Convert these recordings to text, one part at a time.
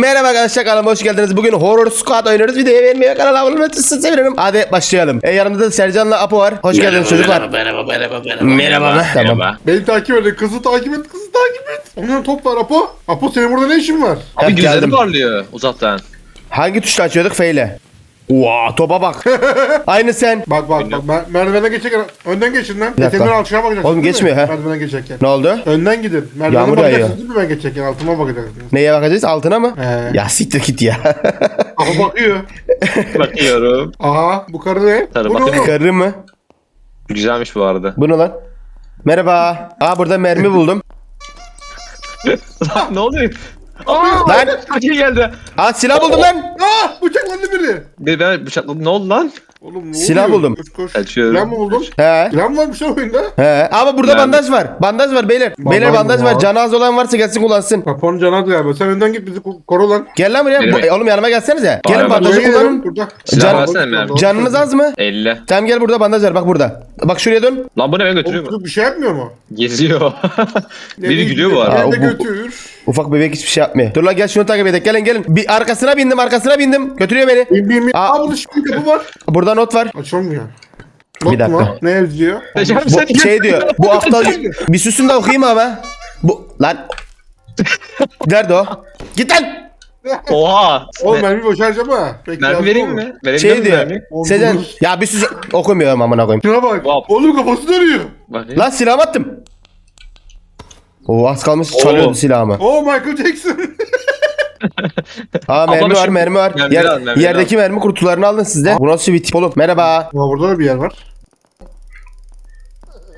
Merhaba arkadaşlar kanalıma hoş geldiniz. Bugün Horror Squad oynuyoruz. Videoyu beğenmeyi ve kanala abone olmayı seviyorum. Hadi başlayalım. E, yanımda da Sercan'la Apo var. Hoş geldiniz çocuklar. Merhaba merhaba merhaba. Merhaba? Tamam. Merhaba. Beni takip edin. Kızı takip et. Kızı takip et. Onun top var Apo. Apo senin burada ne işin var? Abi Heh, gözleri geldim. parlıyor uzaktan. Hangi tuşla açıyorduk? F ile. Vaa topa bak. Aynı sen. Bak bak bak. Mer- merdivene geçerken önden geçin lan. dakika. Etemden alçıya bakacaksın. Oğlum değil geçmiyor mi? ha. Merdivene geçerken. Ne oldu? Önden gidin. Merdivene Yağmur yağıyor. değil mi ben geçerken? Altıma bakacaksınız. Neye bakacağız? Altına mı? He. Ya siktir git ya. Apo bakıyor. Bakıyorum. Aha bu karı ne? Karı Bu ne bakıyor. oğlum? Karı mı? Güzelmiş bu arada. Bu ne lan? Merhaba. Aa burada mermi buldum. Lan ne oluyor? Aa! Lan. Kaçı geldi? Aa silah buldum lan. Ah bıçaklandı biri. Bir ben bıçakladım. Ne oldu lan? Oğlum ne Silah oluyor? buldum. Koş koş. Kaçıyorum. Silah mı buldun? He. Silah mı varmış lan oyunda? He. Ama burada Nerede? bandaj var. Bandaj var beyler. Bandaj beyler mı bandaj var? var. Canı az olan varsa gelsin kullansın. Apo'nun canı az galiba. Sen önden git bizi ko- koru lan. Gel lan buraya. Benim- Bu- e, oğlum yanıma gelsenize. Gelin bandajı kullanın. Burada. Silah Can- versene. Canınız az mı? 50. Tamam gel burada bandaj var bak burada. Bak şuraya dön. Lan bu ne ben götürüyor mu? bir şey yapmıyor mu? Geziyor. Biri gülüyor bu Aa, arada. o Nerede bu- götür? Ufak bebek hiçbir şey yapmıyor. Dur lan gel şunu takip edelim. Gelin gelin. Bir arkasına bindim arkasına bindim. Götürüyor beni. Bin bin bin. Aa. Aa burada şimdi kapı var. Burada not var. Açılmıyor. Bir Not dakika. mu? Ne yazıyor? Bu sen şey diyor. Bu aptal bir susun da okuyayım ama. Bu lan. Nerede o? Git lan. Oha. Oğlum mermi boşaracağım ha. Peki Mermi vereyim mi? Vereyim Şey diyor. mermi? Sezen ya bir sus okumuyorum amına koyayım. Şuna bak. Vap. Oğlum kafası dönüyor. Lan silahımı attım. Oo az kalmış çalıyordu Oo. silahımı. Oo Michael Jackson. Aa mermi Abla var mermi var. Mermi Yer- al, mermi yerdeki mermi kutularını alın siz de. Bu nasıl bir tip oğlum? Merhaba. Aa burada da bir yer var.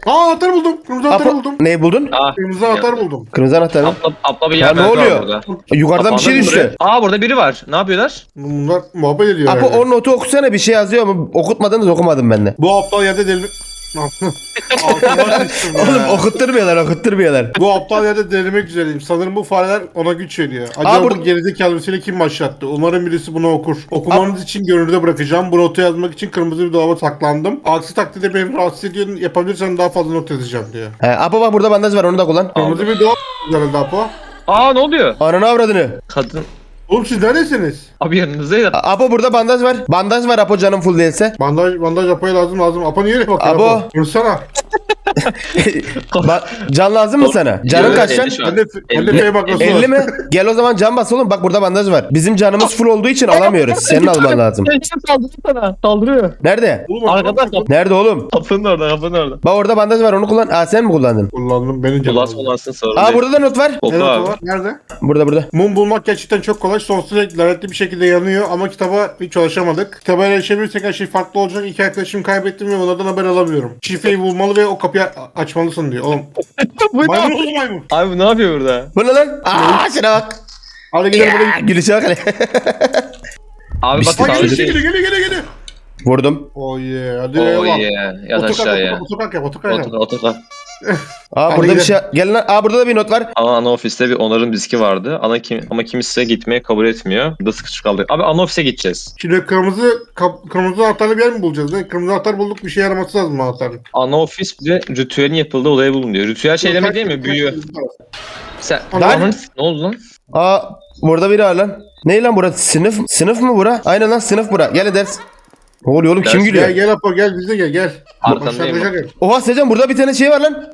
Aa anahtar buldum. Kırmızı anahtar Apo, buldum. ne buldun? Aa. Kırmızı anahtar buldum. Kırmızı anahtar mı? Atla, atla bir Ya yer ne var oluyor? Burada. Yukarıdan bir şey Atladım düştü. buraya. Aa burada biri var. Ne yapıyorlar? Bunlar muhabbet ediyor Apo herhalde. o notu okusana bir şey yazıyor mu? Okutmadınız okumadım ben de. Bu aptal yerde delirmek... Altıma düştüm ya. Oğlum okutturmuyorlar okutturmuyorlar. Bu aptal yerde delirmek üzereyim. Sanırım bu fareler ona güç veriyor. Acaba Aa, bu bur- gerizekalı mesele kim başlattı? Umarım birisi bunu okur. Okumanız için görünürde bırakacağım. Bu notu yazmak için kırmızı bir dolaba saklandım. Aksi takdirde beni rahatsız ediyor. Yapabilirsen daha fazla not yazacağım diyor. He, Apo bak burada bandaj var onu da kullan. Kırmızı bir dolap herhalde Apo. Aa ne oluyor? Ananı avradını. Kadın. Oğlum siz neredesiniz? Abi yanınızdaydı. A- Apo burada bandaj var. Bandaj var Apo canım full değilse. Bandaj, bandaj Apo'ya lazım lazım. Apo niye öyle bakıyor Abo. Apo? Vursana. Ba- can lazım mı sana? Canın kaç elli lan? şu an. Bende, bende Elli. F bakması 50 var. mi? Gel o zaman can bas oğlum. Bak burada bandaj var. Bizim canımız full olduğu için alamıyoruz. Senin alman lazım. Saldırıyor sana. Saldırıyor. Nerede? Arkada kap. Nerede oğlum? Kapının orada kapının orada. Bak orada bandaj var onu kullan. Aa sen mi kullandın? Kullandım beni canım. Ulan olansın sorun Aa burada da not var. Oku Evet, abi. o var. Nerede? Burada burada. Mum bulmak gerçekten çok kolay. Sonsuza dek lanetli bir şekilde yanıyor ama kitaba hiç ulaşamadık. Kitaba erişebilirsek her şey farklı olacak. İki arkadaşımı kaybettim ve onlardan haber alamıyorum. Şifreyi bulmalı ve o kapıyı a- açmalısın diyor. Oğlum Bu ne? maymun oğlum maymun. Abi bu ne yapıyor burada? Bu ne lan? Aa şuna bak. Hadi gidelim Ya, buraya. gülüşe bak hele. Abi bak geliyor geliyor geliyor geliyor. Vurdum. Oh yeah. Hadi Oh eyvallah. yeah. Yat Otokalk, aşağıya. Otokalk yap otokalk yap. Otur otur. Aa Hadi burada bir şey. gidelim. Gel lan. Aa burada da bir not var. Ama ana ofiste bir onarım diski vardı. Ana kim, ama kimse gitmeye kabul etmiyor. Burada sıkışık kaldık. Abi ana ofise gideceğiz. Şimdi kırmızı kap, kırmızı anahtarlı bir yer mi bulacağız? Ne? Kırmızı anahtar bulduk bir şey yaraması lazım anahtarın. Ana ofis bir de ritüelin yapıldığı odaya bulun diyor. Ritüel şey demek değil mi? Büyü. Sen... Lan! Ne oldu lan? Aa burada biri var lan. Ne lan burası? Sınıf sınıf mı bura? Aynen lan sınıf bura. Gel ders. Ne oluyor oğlum? Kim Ders gülüyor? Gel gel Apo gel bize gel gel. Arkandayım gel. Oha Secan burada bir tane şey var lan.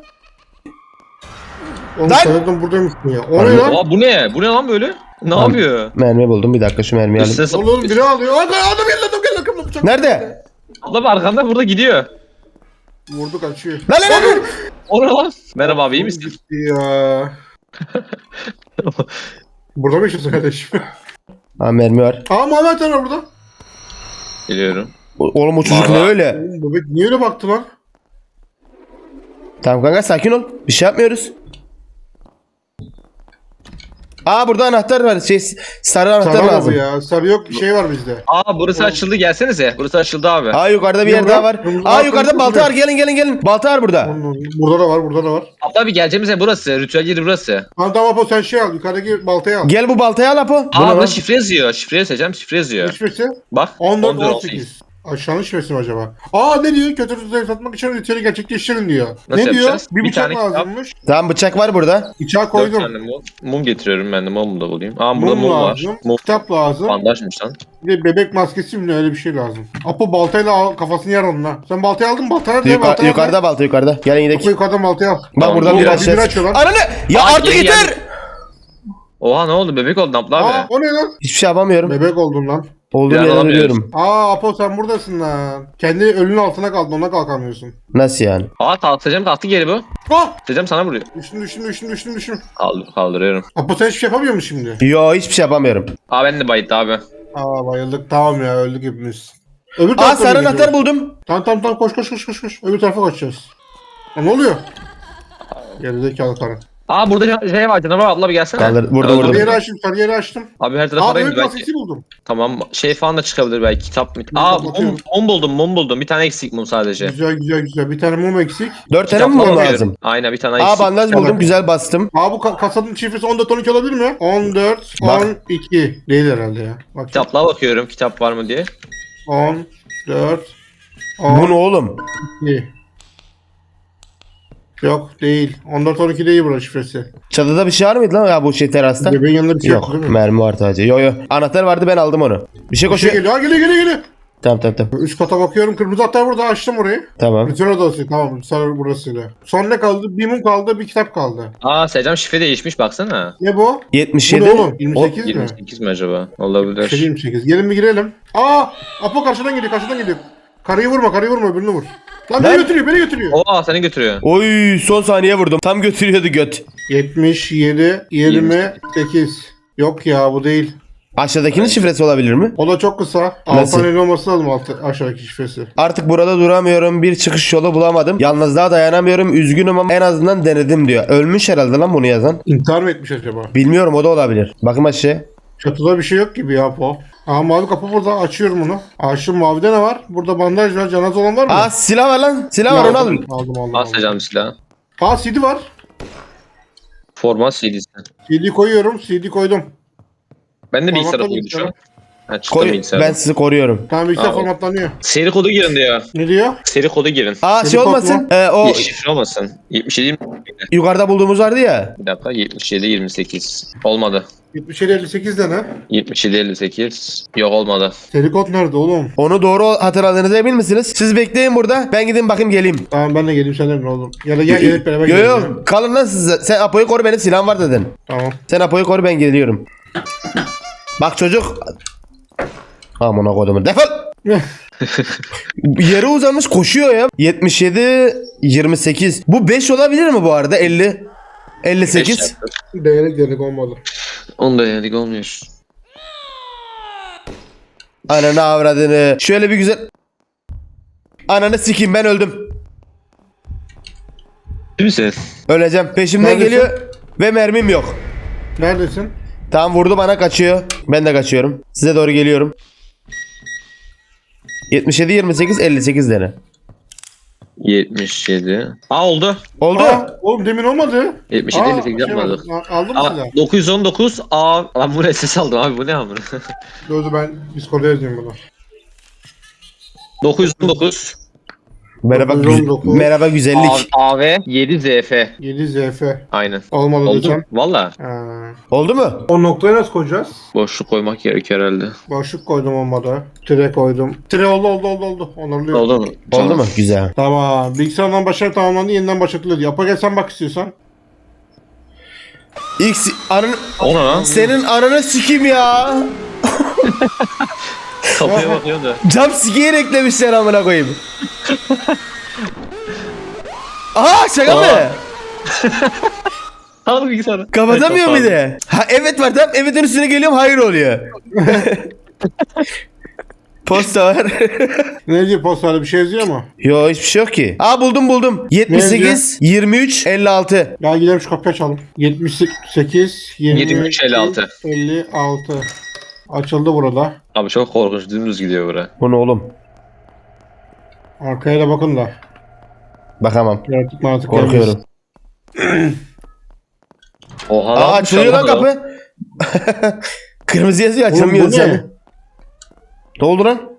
Oğlum Lan! sanırım buradaymışsın ya. O ne lan? Oha bu ne? Bu ne lan böyle? Ne Lan. yapıyor? Mermi buldum. Bir dakika şu mermiyi alayım. Üstüne Oğlum biri alıyor. Adam adam geldi adam geldi arkamda bıçak. Nerede? Adam arkanda burada gidiyor. Vurdu kaçıyor. Lan lan lan. O ne lan? Merhaba abi iyi misin? Gitti ya. burada mı yaşıyorsun kardeşim? Aa mermi var. Aa Muhammed var burada. Geliyorum. Oğlum o çocuk ne öyle? Oğlum bebek niye öyle baktı lan? Tamam kanka sakin ol. Bir şey yapmıyoruz. Aa burada anahtar var. Şey sarı anahtar Sarı lazım. ya. Sarı yok bir şey var bizde. Aa burası açıldı gelsenize. Burası açıldı abi. Aa yukarıda bir yer daha lan? var. Aa yukarıda balta var. Gelin gelin gelin. Balta var burada. Burada da var burada da var. Hatta bir geleceğimiz yer burası. Ritüel yeri burası. Ha tamam Apo sen şey al. Yukarıdaki baltayı al. Gel bu baltayı al Apo. Aa lan? burada şifre yazıyor. Şifre yazacağım. Şifre yazıyor. Hiçbirisi. Bak. 14 11, 18. Aşağının şifresi mi acaba? Aa ne diyor? Kötü tuzağı satmak için ritüeli gerçekleştirin diyor. Nasıl ne diyor? yapacağız? Bir Bir bıçak tane kitap. lazımmış. Tamam bıçak var burada. Bıçağı Dört koydum. tane mum. Mum getiriyorum ben de mum da bulayım. Aa burada Mum mum, var. lazım. Mum Kitap lazım. bandajmış lan. Bir de bebek maskesi mi ne öyle bir şey lazım. Apo baltayla al, kafasını yaralım lan. Sen baltayı aldın mı? Balta nerede? Yuka- balta nerede? yukarıda balta yukarıda. Gelin Apo gidelim. yukarıdan baltayı al. Bak Tamam, buradan bu- bir bir aşağı. açıyor lan. Ananı! Ya Aa, artık geri yeter! geldi. Oha ne oldu bebek oldu Naplı Aa abi. o ne lan? Hiçbir şey yapamıyorum. Bebek oldun lan. Olduğum alamıyoruz. ölüyorum. Aa Apo sen buradasın lan. Kendi ölünün altına kaldın ona kalkamıyorsun. Nasıl yani? Aa kalkacağım kalktı geri bu. Ah! Tecem sana vuruyor. Düştüm düştüm düştüm düştüm düştüm. Kaldır, kaldırıyorum. Apo sen hiçbir şey yapamıyor musun şimdi? Yo hiçbir şey yapamıyorum. Aa ben de bayıttı abi. Aa bayıldık tamam ya öldük hepimiz. Öbür Aa tarafa sarı gidiyoruz. anahtar buldum. Tamam tamam tamam koş koş koş koş koş. Öbür tarafa koşacağız. Aa, ne oluyor? Gerizekalı karı. Aa burada şey var canavar abla bir gelsene. Kaldır, burada, Öldüm. burada. Sarı yeri açtım sarı yeri açtım. Abi her taraf Aa arayayım bebek belki. buldum. Tamam şey falan da çıkabilir belki kitap mı? Aa mum, mum buldum mum buldum. Bir tane eksik mum sadece. Güzel güzel güzel. Bir tane mum eksik. Dört tane mi Kitaplar lazım? Aynen bir tane Aa eksik. bandaj buldum Tamam. güzel bastım. Aa bu ka- kasanın şifresi 14 12 olabilir mi? 14 Bak. 12 değil herhalde ya. Bak. Kitaplığa bakıyorum kitap var mı diye. 14 Bu ne 12 oğlum? Yok değil. 14 12 değil burası şifresi. Çatıda bir şey var mıydı lan ya bu şey terasta? Bebeğin yanında bir şey yok, Yok değil mi? mermi var sadece. Yo yo anahtar vardı ben aldım onu. Bir şey Bir şey koşuyor. geliyor. Aa, geliyor geliyor geliyor. Tamam tamam tamam. Üst kata bakıyorum. Kırmızı hatta burada açtım orayı. Tamam. Bütün odası. Tamam. Sarı burasıyla. Son ne kaldı? Bir mum kaldı. Bir kitap kaldı. Aa Secam şifre değişmiş baksana. Ne bu? 77. Bu ne oğlum? O- 28 mi? 28 mi acaba? Şey Olabilir. 28. Gelin bir girelim. Aa! Apo karşıdan geliyor. Karşıdan geliyor. Karıyı vurma. Karıyı vurma. Öbürünü vur. Lan beni götürüyor. Beni götürüyor. Oha seni götürüyor. Oy son saniye vurdum. Tam götürüyordu göt. 77 28. Yok ya bu değil. Aşağıdakinin şifresi olabilir mi? O da çok kısa. Nasıl? Altan olması lazım altı, aşağıdaki şifresi. Artık burada duramıyorum. Bir çıkış yolu bulamadım. Yalnızlığa dayanamıyorum. Üzgünüm ama en azından denedim diyor. Ölmüş herhalde lan bunu yazan. İntihar mı etmiş acaba? Bilmiyorum o da olabilir. Bakın aşağı. Çatıda bir şey yok gibi ya po. Aa mavi kapı burada açıyorum bunu. Açtım mavide ne var? Burada bandaj var. Cenaze olan var mı? Aa silah var lan. Silah var onu alın. aldım. Aldım aldım. Al aldım. Secam silahı. Aa CD var. Format CD'si. CD koyuyorum. CD koydum. Ben de bilgisayara Formatla koydu şu an. bilgisayara. Ha Koy, ben sizi koruyorum. Tamam bilgisayar Aa, formatlanıyor. Seri kodu girin diyor. Ne diyor? Seri kodu girin. Aa şey Helikopter olmasın. Ee, o Bir şifre olmasın. 77 yukarıda bulduğumuz vardı ya. bir dakika 77 28. Olmadı. 77 58 de ne? 77 58. Yok olmadı. Seri kod nerede oğlum? Onu doğru hatırladığınıza emin misiniz? Siz bekleyin burada. Ben gideyim bakayım geleyim. Tamam ben de geleyim sen de oğlum? Ya da gel gelip beraber Yo gidelim. yo kalın lan siz. Sen Apo'yu koru benim silahım var dedin. Tamam. Sen Apo'yu koru ben geliyorum. Bak çocuk. Amına kodumun. Defol. Yere uzanmış koşuyor ya. 77 28. Bu 5 olabilir mi bu arada? 50 58. Beş yaptık. Değerlik değerlik olmadı. Onu da yedik olmuyor. Ananı avradını. Şöyle bir güzel. Ananı sikeyim ben öldüm. Değil misin? Öleceğim. Peşimden Neredesin? geliyor ve mermim yok. Neredesin? Tamam vurdu bana kaçıyor. Ben de kaçıyorum. Size doğru geliyorum. 77 28 58 dene. 77. Aa oldu. Oldu. Aa, oğlum demin olmadı. 77 Aa, 58 şey yapmadık. var. A- Aldın mı silah? 919 A. Lan bu ne ses aldım abi bu ne amına. Dur dur ben Discord'a yazayım bunu. 919 Merhaba, güz- 919. merhaba güzellik. A- AV 7 ZF. 7 ZF. Aynen. Olmadı Oldu. desem. Valla. Ha. Oldu mu? O noktayı nasıl koyacağız? Boşluk koymak gerekiyor herhalde. Boşluk koydum olmadı. Tire koydum. Tire oldu oldu oldu oldu. Onarlıyor. Oldu mu? Oldu mu? Güzel. Tamam. Bilgisayardan başarı tamamlandı. Yeniden başlatılıyor. Yapa gel sen bak istiyorsan. X anın O ne lan? senin ananı sikeyim ya. Kapıya bakıyor da. Jump scare eklemişler amına koyayım. Aha şaka mı? Aa. Al bilgisayarı. Kapatamıyor bir de. Ha evet var tamam evetin üstüne geliyorum hayır oluyor. Posta var. Ne diyor posterde bir şey yazıyor mu? Yo hiçbir şey yok ki. Aa buldum buldum. 78 23 56. Ya gidelim şu kapıyı açalım. 78 23 23, 56. 56. Açıldı burada. Abi çok korkunç dümdüz gidiyor bura. Bu ne oğlum? Arkaya da bakın da. Bakamam. Yaratık maratık Korkuyorum. Oha Aa lan, açılıyor lan dışarıda kapı. Kırmızı yazıyor açılmıyor bu ne? oldu lan?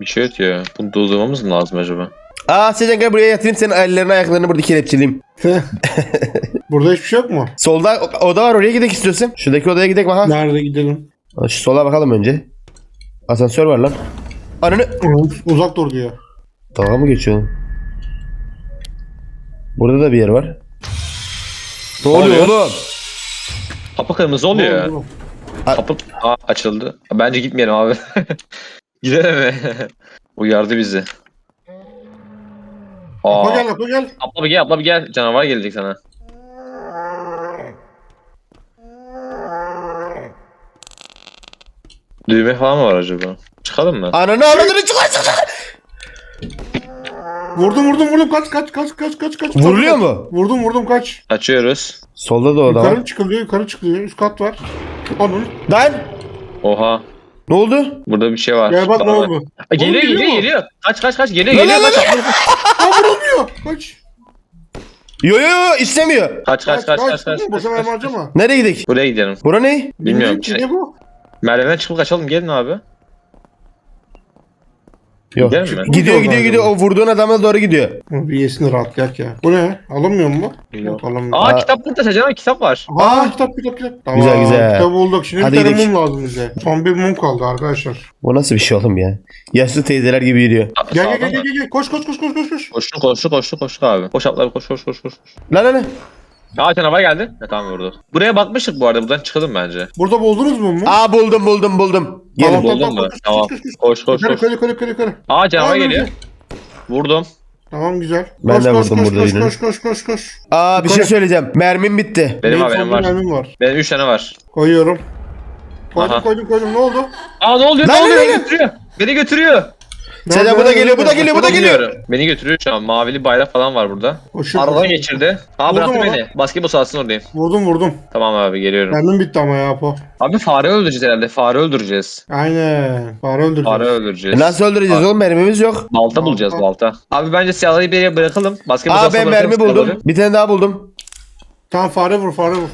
Bir şey ötüyor. Bunu durdurmamız mı lazım acaba? Aa Secan gel buraya yatırayım senin ellerini ayaklarını burada kelepçeleyeyim. Burada hiçbir şey yok mu? Solda oda var oraya gidelim istiyorsan. Şuradaki odaya gidelim bakalım. Nerede gidelim? Şu sola bakalım önce. Asansör var lan. Ananı. Uzak dur diyor. Dalga mı geçiyorsun? Burada da bir yer var. Ne oluyor oğlum? Kapı kırmızı oluyor. Dur, dur. Kapı Aa, açıldı. Bence gitmeyelim abi. Gidelim mi? Uyardı bizi. Aa, gel apa gel. abla bir gel, abla bir gel. Canavar gelecek sana. Düğme falan mı var acaba? Çıkalım mı? Ananı avradını çıkar çıkar. Vurdum vurdum vurdum kaç kaç kaç kaç kaç kaç. Vuruluyor kaç. mu? Vurdum vurdum kaç. Açıyoruz. Solda da oda var. Yukarı çıkılıyor yukarı çıkılıyor. Üst kat var. Onun. Lan Oha. ne oldu? Burada bir şey var. Gel bak ne oldu. Aa, Geliyor Oğlum, geliyor geliyor mu? geliyor. Kaç kaç kaç geliyor Lan, geliyor. lan, Kaç Aa vurulmuyor. Kaç. Yo yo yo istemiyor. kaç kaç kaç kaç kaç. Boşa kaç, mermi kaç. harcama. Nereye gidelim? Buraya gidelim. Bura ne? Bilmiyorum. ki, Ne bu? Merdivenden çıkıp kaçalım gelin abi. Yok. Mi? Gidiyor gidiyor gidiyor. O vurduğun adama doğru gidiyor. Bir yesin rahatlayak ya. Bu ne? Alınmıyor mu? Yok. alamıyor. Aa Aa. kitap burada Secan abi kitap var. Aa, kitap kitap kitap. Güzel, güzel. Kitap bulduk. Şimdi Hadi bir tane gidelim. mum lazım bize. Son bir mum kaldı arkadaşlar. Bu nasıl bir şey oğlum ya? Yaşlı teyzeler gibi yürüyor. Gel gel gel mı? gel gel. Koş koş koş koş koş koş. Koştu koştu koştu koştu abi. Koş atlar koş koş koş koş. Lan lan lan. Aa canavar geldi. Ne tamam vurdu. Buraya bakmıştık bu arada buradan çıkalım bence. Burada buldunuz mu? Aa buldum buldum buldum. Gelin. Tamam, Buldun mu? koş, koş, Tamam. koş, koş, Koş koş Yukarı koş. yukarı yukarı yukarı yukarı. Aa canavar Aa, geliyor. Vurdum. Tamam güzel. Ben koş, de koş, vurdum koş, burada koş, yine. koş koş koş koş. Aa bir şey söyleyeceğim. Mermim bitti. Benim Benim haberim son var. mermim var. Benim 3 tane var. Koyuyorum. Koydum Aha. koydum koydum ne oldu? Aa ne oluyor Lan, ne oluyor? lan, Beni lan. götürüyor. Beni götürüyor. Selam, bu da geliyor, bu da geliyor, bu da geliyor. Bilmiyorum. Beni götürüyor şu an. Mavili bayrak falan var burada. Koşuyor, geçirdi. Aa Vurdum bıraktı ona. beni. Basketbol sahasının oradayım. Vurdum vurdum. Tamam abi geliyorum. Mermim bitti ama ya po. Abi fare öldüreceğiz herhalde. Fare öldüreceğiz. Aynen. Fare öldürdü. Fare E öldüreceğiz. nasıl öldüreceğiz oğlum? Mermimiz yok. Balta bulacağız balta. Abi bence siyahları bir yere bırakalım. Basketbol Aa sahasına ben bırakalım mermi buldum. Bir tane daha buldum. Tamam fare vur fare vur.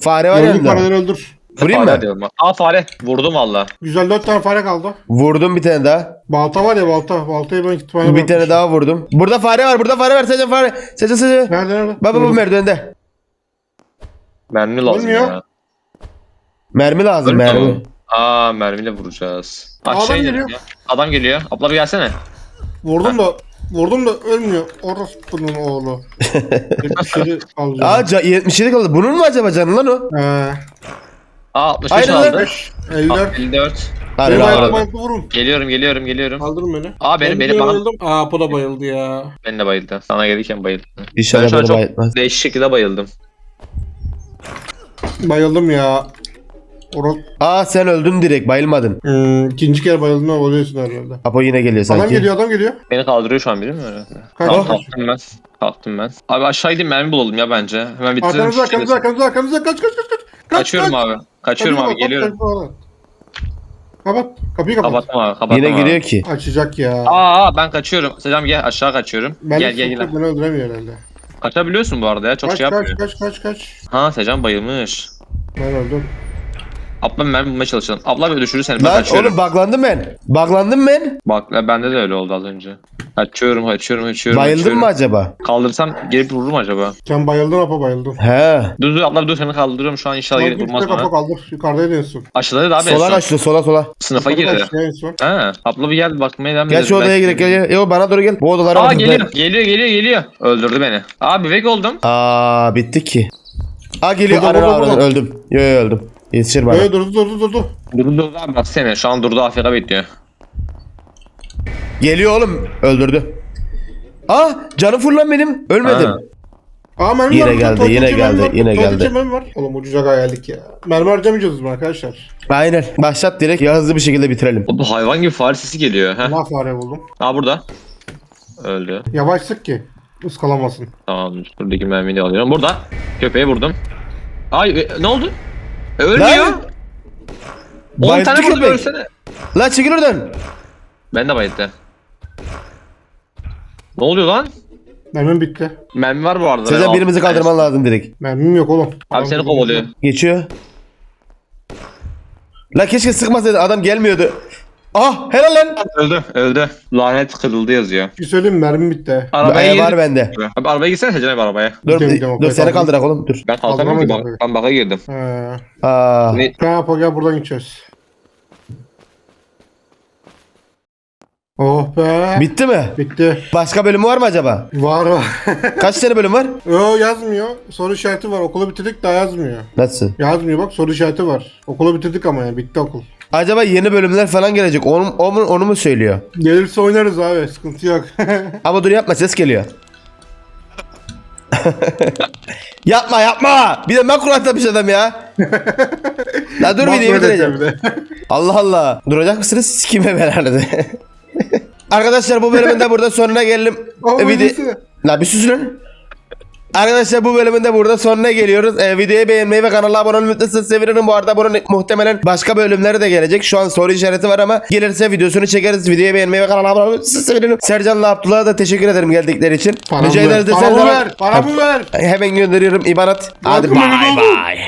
Fare var Gördük yanında. fareleri öldür. Vurayım Fare mı? diyorum. Aa fare. Vurdum valla. Güzel dört tane fare kaldı. Vurdum bir tane daha. Balta var ya balta. Baltayı ben kütüphane Bir tane daha vurdum. Burada fare var. Burada fare var. Secan fare. Secan Secan. Nerede nerede? Baba bu Gördüm. merdivende. Mermi lazım Ölmüyor. ya. Mermi lazım Ölmüyor mermi. Aa mermiyle vuracağız. Adam Aşağı inelim geliyor. ya. Adam geliyor. Abla bir gelsene. Vurdum da vurdum da ölmüyor. Orospunun oğlu. Bir şey alacağım. Aa ca- 77 kaldı. Bunun mu acaba canı lan o? Ee, Aa 65 Aynen lan. aldı. 54. 54. Hadi Benim lan. ayakta abi. bayıldı vurun. Geliyorum geliyorum geliyorum. Kaldırın beni. Aa benim Ben benim bana. bayıldım. Aa po da bayıldı ya. Ben de bayıldım. Sana gelirken bayıldım. Ben İnşallah şu an beni çok bayıltmaz. değişik şekilde bayıldım. Bayıldım ya. Oros. Aa sen öldün direkt bayılmadın. Hmm, ikinci kere bayıldın ama oluyorsun herhalde. Apo yine geliyor sanki. Adam geliyor adam geliyor. Beni kaldırıyor şu an? Kaç Tamam, kaç. kalktım ben. Kalktım ben. Abi aşağı gideyim mermi bulalım ya bence. Hemen bitirelim. Arkanızda şu şeyi. arkanızda arkanızda arkanızda kaç kaç kaç kaç. Kaç, Kaçıyorum kaç. abi. Kaçıyorum Kapıyı abi geliyorum. kapat. Kapıyı kapat. Kapattım abi kapattım Yine abi. giriyor ki. Açacak ya. Aa, aa ben kaçıyorum. Selam gel aşağı kaçıyorum. Ben gel gel gel. Beni öldüremiyor herhalde. Kaçabiliyorsun bu arada ya çok Kaç şey kaç yapmıyor. kaç kaç kaç. Ha Secan bayılmış. Ben öldüm. Abla mermi bulmaya çalışalım. Abla bir düşürür seni ben Lan kaçıyorum. oğlum baklandım ben. Baklandım ben. Bak bende de öyle oldu az önce. Kaçıyorum kaçıyorum kaçıyorum. Bayıldın kaçıyorum. mı acaba? Kaldırsam gelip vurur mu acaba? Sen bayıldın apa bayıldın. He. Dur dur abla dur seni kaldırıyorum şu an inşallah Lan gelip vurmaz bana. kaldır. Yukarıda son. Aşıladı da abi en Sola son. kaçtı sola sola. Sınıfa girdi. aşağıya. Ha, abla bir gel bakmaya devam Gel edelim. şu odaya Belki- girek gel gel. Yo bana doğru gel. Bu odalara Aa bakın. geliyor. Geliyor geliyor geliyor. Öldürdü beni. Abi vek oldum. Aa bitti ki. Aa geliyor. Burada, avradını burada. öldüm. Yo yo öldüm. Yetişir bana. Böyle durdu durdu durdu. Durdu durdu abi bak seni. Şu an durdu Afrika bekliyor. Geliyor oğlum. Öldürdü. Aa canım fırlan benim. Ölmedim. Ha. Aa mermi Yine var. geldi, yine mermi geldi, var, yine geldi. mermi var. Oğlum ucuza hayallik ya. Mermi harcamayacağız mı arkadaşlar? Aynen. Başlat direkt ya hızlı bir şekilde bitirelim. Bu hayvan gibi fare sesi geliyor. Heh. Allah fare buldum. Aa burada. Öldü. Yavaş sık ki. Iskalamasın. Tamam şuradaki mermiyi de alıyorum. Burada. Köpeği vurdum. Ay e, ne oldu? E, ölmüyor. Lan! 10 Bayıldı tane vurdum köpek. ölsene. Lan çekil oradan. Ben de bayıldı. Ne oluyor lan? Mermim bitti. Mermi var bu arada. Sezen birimizi kaldırman lazım direkt. Mermim yok oğlum. Abi Adam seni kovalıyor. Geçiyor. La keşke sıkmasaydın adam gelmiyordu. Ah helal lan. Öldü. Öldü. Lanet kırıldı yazıyor. Bir şey söyleyeyim mi? mermi bitti. Arabaya Ee, var bende. Abi arabaya gitsene Secen abi arabaya. Dur, Gidelim, gidelim, dur okey, seni kaldırak oğlum dur. Ben kalkamıyorum ki. Kaldıramayız bak- Ben baka girdim. Ee, Aa. Ne? tamam Apo gel buradan gideceğiz. Oh be. Bitti mi? Bitti. Başka bölümü var mı acaba? Var var. Kaç tane bölüm var? Yo yazmıyor. Soru işareti var. Okulu bitirdik daha yazmıyor. Nasıl? Yazmıyor bak soru işareti var. Okulu bitirdik ama ya bitti okul. Acaba yeni bölümler falan gelecek. Onu, onu, onu mu söylüyor? Gelirse oynarız abi sıkıntı yok. Ama dur yapma ses geliyor. yapma yapma. Bir de makro atlamış adam ya. La dur bir de. Allah Allah. Duracak mısınız? Sikime belanı. Arkadaşlar bu bölümün de burada sonuna geldim. Ama E, video... öyleyse. La bir sus lan. Arkadaşlar bu bölümün de burada sonuna geliyoruz. Ee, videoyu beğenmeyi ve kanala abone olmayı unutmayın. Sevinirim. Bu arada bunun muhtemelen başka bölümleri de gelecek. Şu an soru işareti var ama gelirse videosunu çekeriz. Videoyu beğenmeyi ve kanala abone olmayı unutmayın. Sevinirim. Sercan'la Abdullah'a da teşekkür ederim geldikleri için. Paramı Rica ver. ederiz de Paramı Sercan'a- ver. Paramı ver. Hemen gönderiyorum İbanat. Hadi bay bay.